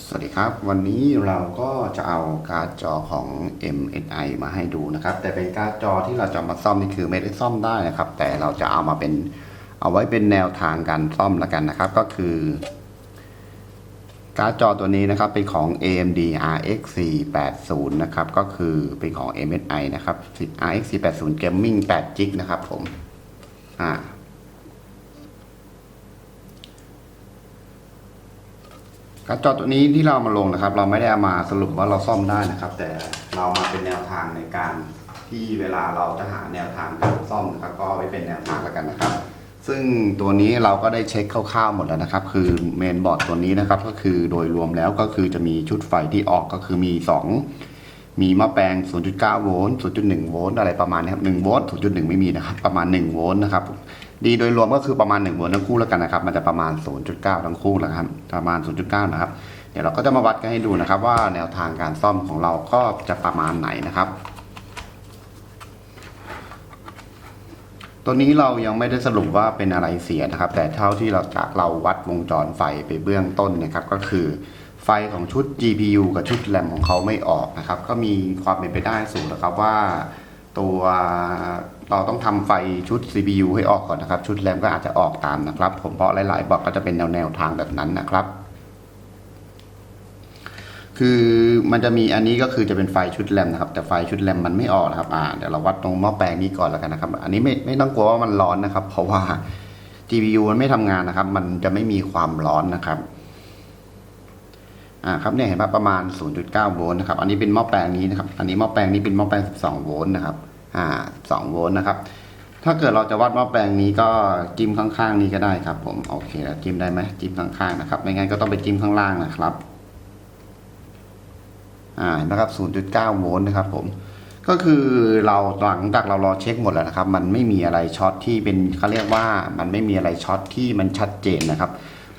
สวัสดีครับ วันนี้เราก็จะเอาการ์ดจอของ MSI มาให้ดูนะครับ แต่เป็นการ์ดจอที่เราจะมาซ่อมนี่คือไม่ได้ซ่อมได้นะครับ แต่เราจะเอามาเป็นเอาไว้เป็นแนวทางการซ่อมละกันนะครับ ก็คือ การ์ดจอตัวนี้นะครับเป็นของ AMD RX 480นะครับก็คือเป็นของ MSI นะครับ RX 480 Gaming 8 g b นะครับผมอ่า การจอตัวนี้ที่เรามาลงนะครับ เราไม่ได้เอามาสรุปว่าเราซ่อมได้นะครับ แต่เรามาเป็นแนวทางในการที่เวลาเราจะหาแนวทางการซ่อมนะครับ ก็ไปเป็นแนวทางแล้วกันนะครับ ซึ่งตัวนี้เราก็ได้เช็คคร่าวๆหมดแล้วนะครับ คือเมนบอร์ดตัวนี้นะครับ ก็คือโดยรวมแล้วก็คือจะมีชุดไฟที่ออกก็คือมี 2 มีหม้อแปลง 0.9 โวลต์ 0.1 โวลต์อะไรประมาณนี้ครับ 1 โวลต์ 0.1 ไม่มีนะครับ ประมาณ 1 โวลต์นะครับ ดีโดยรวมก็คือประมาณ1โวลต์ทั้งคู่แล้วกันนะครับ มันจะประมาณ 0.9 ทั้งคู่แหละครับ ประมาณ 0.9 นะครับ เดี๋ยวเราก็จะมาวัดกันให้ดูนะครับ ว่าแนวทางการซ่อมของเราก็จะประมาณไหนนะครับ ตัวนี้เรายังไม่ได้สรุปว่าเป็นอะไรเสียนะครับ แต่เท่าที่เราจากเราวัดวงจรไฟไปเบื้องต้นนะครับ ก็คือไฟของชุด GPU กับชุดแรมของเขาไม่ออกนะครับ ก็มีความเป็นไปได้สูงนะครับว่า ตัวเราต้องทำไฟชุด CPU ให้ออกก่อนนะครับ ชุดแรมก็อาจจะออกตามนะครับ ผมเพราะหลาย ๆบอกก็จะเป็นแนวแนวทางแบบนั้นนะครับ คือมันจะมีอันนี้ก็คือจะเป็นไฟชุดแรมนะครับ แต่ไฟชุดแรมมันไม่ออกนะครับอ่าเดี๋ยวเราวัดตรงหม้อแปลงนี้ก่อนแล้วกันนะครับ อันนี้ไม่ไม่ต้องกลัวว่ามันร้อนนะครับ เพราะว่า GPU มันไม่ทำงานนะครับ มันจะไม่มีความร้อนนะครับ อ่าครับเนี่ยเห็นปะประมาณ 0.9 โวลต์นะครับ อันนี้เป็นหม้อแปลงนี้นะครับ อันนี้หม้อแปลงนี้เป็นหม้อแปลง 12 โวลต์นะครับ อ่า2โวลต์นะครับ ถ้าเกิดเราจะวัดหม้อแปลงนี้ก็จิ้มข้างๆนี้ก็ได้ครับ ผม โอเคแล้วจิ้มได้ไหมจิ้มข้างๆนะครับ ไม่งั้นก็ต้องไปจิ้มข้างล่างนะครับ อ่า เห็นะครับ 0.9 โวลต์นะครับ ผม ก็คือเราหลังจากเรารอเช็คหมดแล้วนะครับ มันไม่มีอะไรช็อตที่เป็นเขาเรียกว่า มันไม่มีอะไรช็อตที่มันชัดเจนนะครับ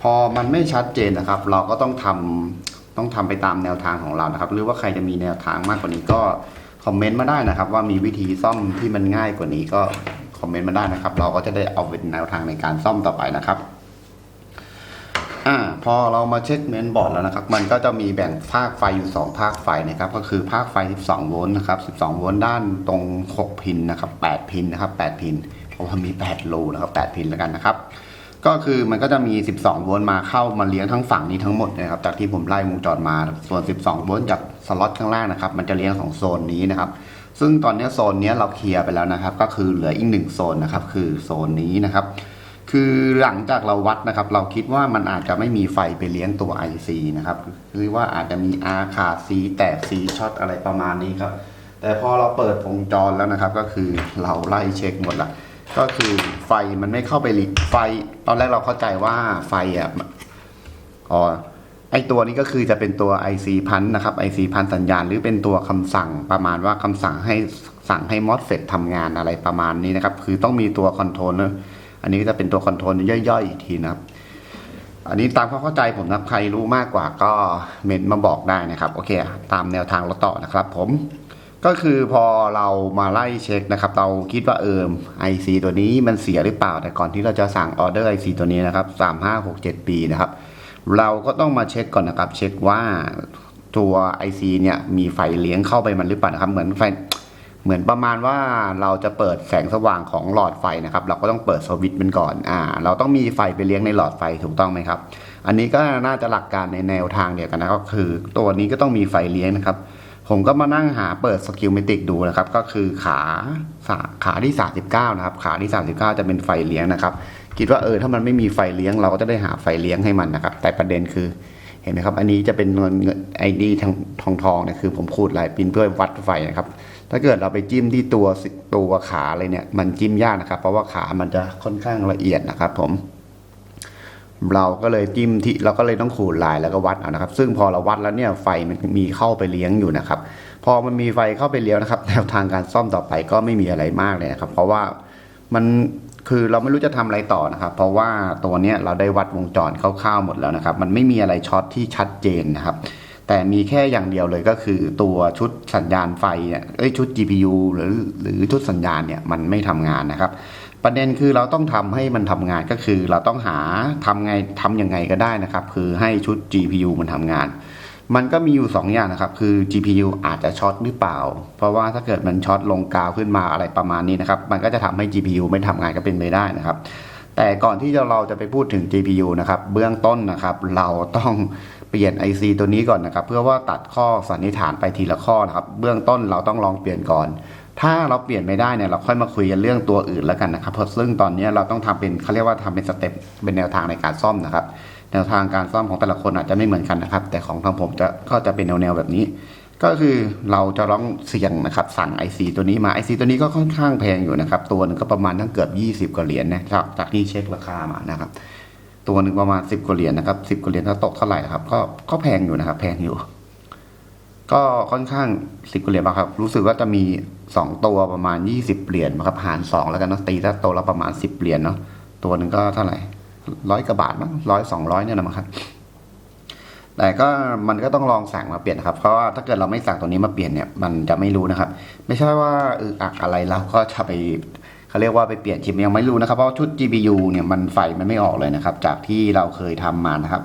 พอมันไม่ชัดเจนนะครับ เราก็ต้องทำ ต้องทำไปตามแนวทางของเรานะครับ หรือว่าใครจะมีแนวทางมากกว่านี้ก็คอมเมนต์มาได้นะครับ ว่ามีวิธีซ่อมที่มันง่ายกว่านี้ก็คอมเมนต์มาได้นะครับ เราก็จะได้เอาเป็นแนวทางในการซ่อมต่อไปนะครับอ่าพอเรามาเช็คเมนบอร์ดแล้วนะครับ มันก็จะมีแบ่งภาคไฟอยู่ 2 ภาคไฟนะครับ ก็คือภาคไฟ 12 โวลต์นะครับ 12 โวลต์ด้านตรง 6 พินนะครับ 8 พินนะครับ 8 พินเพราะว่ามี 8 รูนะครับ 8 พินแล้วกันนะครับ ก็คือมันก็จะมี 12 โวลต์มาเข้ามาเลี้ยงทั้งฝั่งนี้ทั้งหมดนะครับ จากที่ผมไล่วงจรมา ส่วน 12 โวลต์จากสล็อตข้างล่างนะครับ มันจะเลี้ยงของโซนนี้นะครับ ซึ่งตอนนี้โซนนี้เราเคลียร์ไปแล้วนะครับ ก็คือเหลืออีกหนึ่งโซนนะครับ คือโซนนี้นะครับ คือหลังจากเราวัดนะครับ เราคิดว่ามันอาจจะไม่มีไฟไปเลี้ยงตัว IC นะครับ หรือว่าอาจจะมี R ขาด C แตก C ช็อตอะไรประมาณนี้ครับ แต่พอเราเปิดวงจรแล้วนะครับ ก็คือเราไล่เช็คหมดละ ก็คือไฟมันไม่เข้าไปไฟ ตอนแรกเราเข้าใจว่าไฟอะอ๋อไอตัวนี้ก็คือจะเป็นตัว IC พันนะครับ IC พันสัญญาณ หรือเป็นตัวคำสั่งประมาณว่าคำสั่งให้สั่งให้มอสเฟตทำงานอะไรประมาณนี้นะครับ คือต้องมีตัวคอนโทรลเนอันนี้ก็จะเป็นตัวคอนโทรลย่อยๆอีกทีนะครับ อันนี้ตามความเข้าใจผมนะใครรู้มากกว่าก็เมนต์มาบอกได้นะครับ โอเค ตามแนวทางเราต่อนะครับผม ก็คือพอเรามาไล่เช็คนะครับ เราคิดว่าเอิม IC ตัวนี้มันเสียหรือเปล่า แต่ก่อนที่เราจะสั่งออเดอร์ IC ตัวนี้นะครับสามห้าหกเจ็ดปีนะครับ เราก็ต้องมาเช็คก่อนนะครับ เช็คว่าตัว IC เนี่ยมีไฟเลี้ยงเข้าไปมันหรือเปล่านะครับ เหมือนไฟเหมือนประมาณว่าเราจะเปิดแสงสว่างของหลอดไฟนะครับ เราก็ต้องเปิดสวิตช์มันก่อนอ่า เราต้องมีไฟไปเลี้ยงในหลอดไฟถูกต้องไหมครับ อันนี้ก็น่าจะหลักการในแนวทางเดียวกันนะครับก็คือ ตัวนี้ก็ต้องมีไฟเลี้ยงนะครับ ผมก็มานั่งหาเปิดสกิลเมติกดูนะครับ ก็คือขาขาขาที่ 39 นะครับ ขาที่ 39 จะเป็นไฟเลี้ยงนะครับ คิดว่าเออถ้ามันไม่มีไฟเลี้ยงเราก็จะได้หาไฟเลี้ยงให้มันนะครับ แต่ประเด็นคือเห็นไหมครับ อันนี้จะเป็นเงินไอดีทองทองทองเนี่ยคือผมขูดลายปินเพื่อวัดไฟนะครับ ถ้าเกิดเราไปจิ้มที่ตัวตัวขาเลยเนี่ยมันจิ้มยากนะครับ เพราะว่าขามันจะค่อนข้างละเอียดนะครับ ผม เราก็เลยจิ้มที่เราก็เลยต้องขูดลายแล้วก็วัดเอานะครับ ซึ่งพอเราวัดแล้วเนี่ยไฟมันมีเข้าไปเลี้ยงอยู่นะครับ พอมันมีไฟเข้าไปเลี้ยงนะครับแนวทางการซ่อมต่อไปก็ไม่มีอะไรมากเลยนะครับ เพราะว่ามันคือเราไม่รู้จะทำอะไรต่อนะครับ เพราะว่าตัวเนี้ยเราได้วัดวงจรคร่าวๆหมดแล้วนะครับ มันไม่มีอะไรช็อตที่ชัดเจนนะครับ แต่มีแค่อย่างเดียวเลยก็คือตัวชุดสัญญาณไฟเนี่ยเอ้ยชุด GPU หรือหรือชุดสัญญาณเนี่ยมันไม่ทำงานนะครับ ประเด็นคือเราต้องทำให้มันทำงานก็คือ เราต้องหาทำไงทำยังไงก็ได้นะครับ คือให้ชุด GPU มันทำงาน มันก็มีอยู่ 2 อย่างนะครับ คือ GPU อาจจะช็อตหรือเปล่า เพราะว่าถ้าเกิดมันช็อตลงกาวขึ้นมาอะไรประมาณนี้นะครับ มันก็จะทำให้ GPU ไม่ทำงานก็เป็นไปได้นะครับ แต่ก่อนที่เราจะไปพูดถึง GPU นะครับ เบื้องต้นนะครับ เราต้องเปลี่ยน IC ตัวนี้ก่อนนะครับ เพื่อว่าตัดข้อสันนิษฐานไปทีละข้อนะครับ เบื้องต้นเราต้องลองเปลี่ยนก่อน ถ้าเราเปลี่ยนไม่ได้เนี่ยเราค่อยมาคุยกันเรื่องตัวอื่นแล้วกันนะครับเพราะซึ่งตอนนี้เราต้องทำเป็นเขาเรียกว่าทำเป็นสเต็ปเป็นแนวทางในการซ่อมนะครับแนวทางการซ่อมของแต่ละคนอาจจะไม่เหมือนกันนะครับ แต่ของทางผมจะก็จะเป็นแนวๆแบบนี้ ก็คือเราจะลองเสี่ยงนะครับสั่ง IC ตัวนี้มา IC ตัวนี้ก็ค่อนข้างแพงอยู่นะครับตัวหนึงก็ประมาณทั้งเกือบ 20กว่าเหรียญนะครับจากที่เช็คราคามานะครับตัวหนึ่งประมาณ 10กว่าเหรียญนะครับ10กว่าเหรียญถ้าตกเท่าไหร่ครับก็ก็แพงอยู่นะครับ แพงอยู่ ก็ค่อนข้างสิบเหรียญครับ รู้สึกว่าจะมี สองตัวประมาณยี่สิบเหรียญนะครับหารสองแล้วกันเนาะตีถ้าตัวละประมาณสิบเหรียญเนาะตัวหนึ่งก็เท่าไหร่ร้อยกว่าบาทมั้งร้อยสองร้อยเนี่ยนะครับแต่ก็มันก็ต้องลองสั่งมาเปลี่ยนนครับ เพราะว่าถ้าเกิดเราไม่สั่งตัวนี้มาเปลี่ยนเนี่ยมันจะไม่รู้นะครับ ไม่ใช่ว่าอึอักอะไรเราก็จะไปเขาเรียกว่าไปเปลี่ยนชิปยังไม่รู้นะครับเพราะชุด GPU เนี่ยมันไฟมันไม่ออกเลยนะครับ จากที่เราเคยทำมานะครับ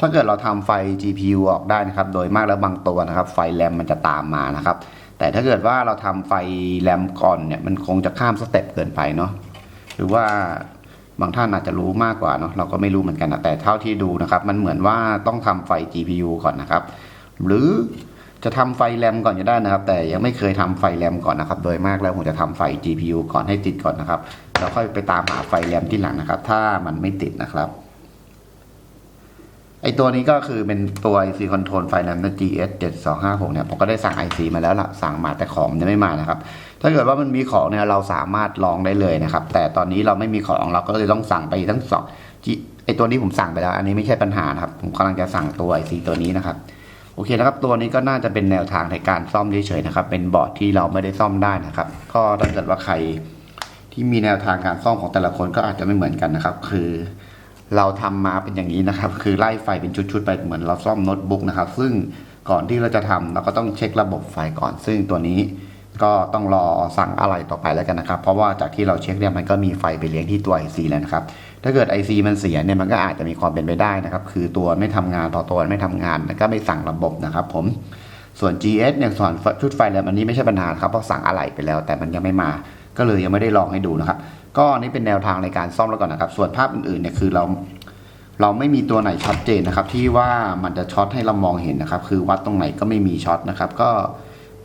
ถ้าเกิดเราทำไฟ GPU ออกได้นะครับ โดยมากแล้วบางตัวนะครับ ไฟแรมมันจะตามมานะครับ แต่ถ้าเกิดว่าเราทำไฟแรมก่อนเนี่ยมันคงจะข้ามสเต็ปเกินไปเนาะหรือว่าบางท่านอาจจะรู้มากกว่าเนาะเราก็ไม่รู้เหมือนกันนะแต่เท่าที่ดูนะครับ มันเหมือนว่าต้องทำไฟ GPU ก่อนนะครับ หรือจะทำไฟแรมก่อนจะได้นะครับ แต่ยังไม่เคยทำไฟแรมก่อนนะครับ โดยมากแล้วผมจะทำไฟ GPU ก่อนให้ติดก่อนนะครับแล้วค่อยไปตามหาไฟแรมที่หลังนะครับ ถ้ามันไม่ติดนะครับ ไอตัวนี้ก็คือเป็นตัว IC Control ไฟแนนซ์ GS 7256เนี่ยผมก็ได้สั่ง IC มาแล้วล่ะสั่งมาแต่ของยังไม่มานะครับ ถ้าเกิดว่ามันมีของเนี่ยเราสามารถลองได้เลยนะครับ แต่ตอนนี้เราไม่มีของเราก็เลยต้องสั่งไปทั้งสองไอตัวนี้ผมสั่งไปแล้ว อันนี้ไม่ใช่ปัญหาครับ ผมกำลังจะสั่งตัว IC ตัวนี้นะครับโอเคนะครับ ตัวนี้ก็น่าจะเป็นแนวทางในการซ่อมเฉยๆนะครับ เป็นบอร์ดที่เราไม่ได้ซ่อมได้นะครับ ก็ถ้าเกิดว่าใครที่มีแนวทางการซ่อมของแต่ละคนก็อาจจะไม่เหมือนกันนะครับ คือ เราทำมาเป็นอย่างนี้นะครับ คือไล่ไฟเป็นชุดๆไปเหมือนเราซ่อมโน้ตบุ๊กนะครับ ซึ่งก่อนที่เราจะทำเราก็ต้องเช็คระบบไฟก่อน ซึ่งตัวนี้ก็ต้องรอสั่งอะไรต่อไปแล้วกันนะครับ เพราะว่าจากที่เราเช็คเนี่ยมันก็มีไฟไปเลี้ยงที่ตัว IC แล้วนะครับ ถ้าเกิด IC มันเสียเนี่ยมันก็อาจจะมีความเป็นไปได้นะครับ คือตัวไม่ทำงานต่อตัวไม่ทำงานแล้วก็ไม่สั่งระบบนะครับ ผม ส่วน GS เนี่ยส่วนชุดไฟแรมอันนี้ไม่ใช่ปัญหาครับเพราะสั่งอะไรไปแล้ว แต่มันยังไม่มา ก็เลยยังไม่ได้ลองให้ดูนะครับ ก็นี่เป็นแนวทางในการซ่อมแล้วก่อนนะครับ ส่วนภาพอื่นๆเนี่ยคือเรา เราไม่มีตัวไหนชัดเจนนะครับ ที่ว่ามันจะช็อตให้เรามองเห็นนะครับ คือวัดตรงไหนก็ไม่มีช็อตนะครับ ก็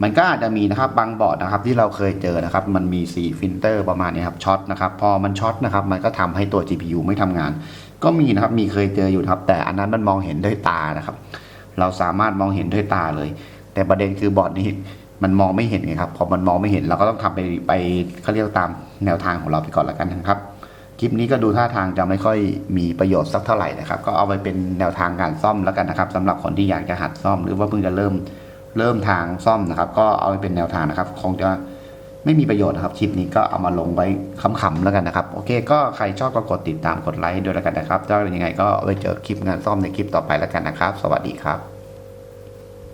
มันก็อาจจะมีนะครับบางบอร์ดนะครับ ที่เราเคยเจอนะครับ มันมีสีฟิลเตอร์ประมาณนี้ครับช็อตนะครับ พอมันช็อตนะครับ มันก็ทำให้ตัว GPU ไม่ทำงาน ก็มีนะครับมีเคยเจออยู่ครับ แต่อันนั้นมันมองเห็นด้วยตานะครับ เราสามารถมองเห็นด้วยตาเลย แต่ประเด็นคือบอร์ดนี้ มันมองไม่เห็นไงครับ พอมันมองไม่เห็นเราก็ต้องทำไปไปเขาเรียกตามแนวทางของเราไปก่อนล้วกันนะครับ คลิปนี้ก็ดูท่าทางจะไม่ค่อยมีประโยชน์สักเท่าไหร่นะครับ ก็เอาไปเป็นแนวทางการซ่อมแล้วกันนะครับสำหรับคนที่อยากจะหัดซ่อม หรือว่าเพิ่งจะเริ่มเริ่มทางซ่อมนะครับ ก็เอาไปเป็นแนวทางนะครับ คงจะไม่มีประโยชน์นะครับคลิปนี้ก็เอามาลงไว้ขำๆแล้วกันนะครับโอเค ก็ใครชอบก็กดติดตามกดไลค์ด้วยแล้วกันนะครับถ้าเป็นยังไงก็ไว้เจอคลิปงานซ่อมในคลิปต่อไปแล้วกันนะครับ สวัสดีครับ